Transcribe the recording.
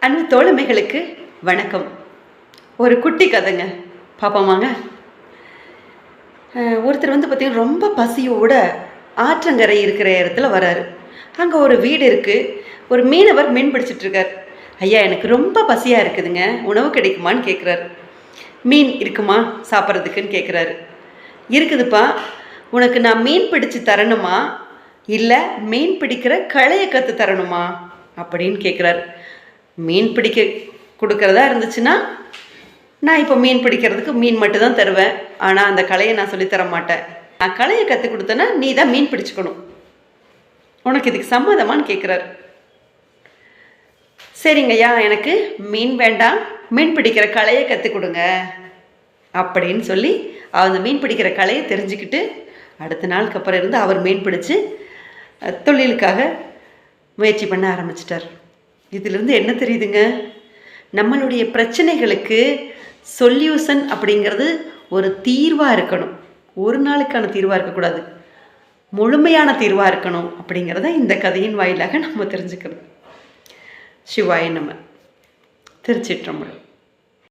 அன்பு தோழமைகளுக்கு வணக்கம். ஒரு குட்டி கதைங்க. பார்ப்போமாங்க. ஒருத்தர் வந்து பார்த்திங்கன்னா ரொம்ப பசியோட ஆற்றங்கரை இருக்கிற இடத்துல வராரு. அங்கே ஒரு வீடு இருக்குது ஒரு மீனவர் மீன் பிடிச்சிட்டு இருக்கார். ஐயா எனக்கு ரொம்ப பசியாக இருக்குதுங்க. உணவு கிடைக்குமான்னு கேட்குறாரு மீன் இருக்குமா? சாப்பிட்றதுக்குன்னு கேட்குறாரு இருக்குதுப்பா. உனக்கு நான் மீன் பிடிச்சு தரணுமா? இல்லை மீன் பிடிக்கிற களையை கற்று தரணுமா? அப்படின்னு கேட்குறாரு மீன் பிடிக்க கொடுக்கறதா இருந்துச்சுன்னா நான் இப்போ மீன் பிடிக்கிறதுக்கு மீன் மட்டும் தான் தருவேன். ஆனால் அந்த கலையை நான் சொல்லித் தர மாட்டேன். நான் கலையை கற்றுக் கொடுத்தேன்னா நீ தான் மீன் பிடிச்சிக்கணும். உனக்கு இதுக்கு சம்மதமான்னு கேட்குறாரு சரிங்கய்யா எனக்கு மீன் வேண்டாம். மீன் பிடிக்கிற கலையை கற்றுக் கொடுங்க. அப்படின்னு சொல்லி அந்த மீன் பிடிக்கிற கலையை தெரிஞ்சுக்கிட்டு அடுத்த நாளுக்கு அப்புறம் இருந்து அவர் மீன் பிடிச்சு தொழிலுக்காக முயற்சி பண்ண ஆரம்பிச்சிட்டார். இதிலிருந்து என்ன தெரியுதுங்க? நம்மளுடைய பிரச்சனைகளுக்கு சொல்யூஷன் அப்படிங்கிறது ஒரு தீர்வாக இருக்கணும். ஒரு நாளுக்கான தீர்வாக இருக்கக்கூடாது. முழுமையான தீர்வாக இருக்கணும் அப்படிங்கிறத இந்த கதையின் வாயிலாக நம்ம தெரிஞ்சுக்கணும். சிவாய நம்ம திருச்சிற்றம்பலம்.